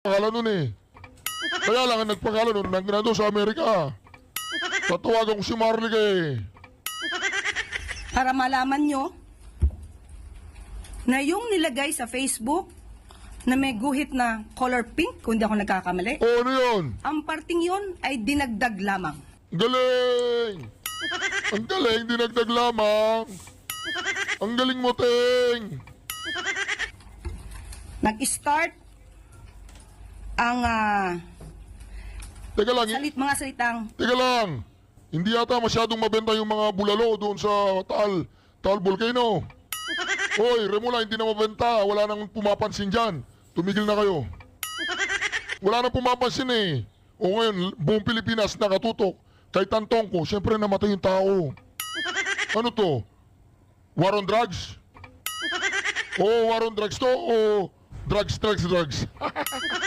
pangalan nun eh. Kaya lang ang nagpangalan nun, nang nandun sa Amerika. Tatawagan ko si Marley eh. Para malaman nyo na yung nilagay sa Facebook na may guhit na color pink, kung di ako nagkakamali, O ano yun? ang parting yon ay dinagdag lamang. Galing! Ang galing, dinagdag lamang. Ang galing mo, Teng. Nag-start ang ah, Teka lang, salit, mga salitang teka lang. Hindi yata masyadong mabenta yung mga bulalo doon sa Taal, Taal Volcano. Hoy, Remula, hindi na mabenta. Wala nang pumapansin dyan. Tumigil na kayo. Wala nang pumapansin eh. O ngayon, buong Pilipinas nakatutok. Kay Tantong ko, syempre namatay yung tao. Ano to? War on drugs? O war on drugs to? O drugs, drugs, drugs?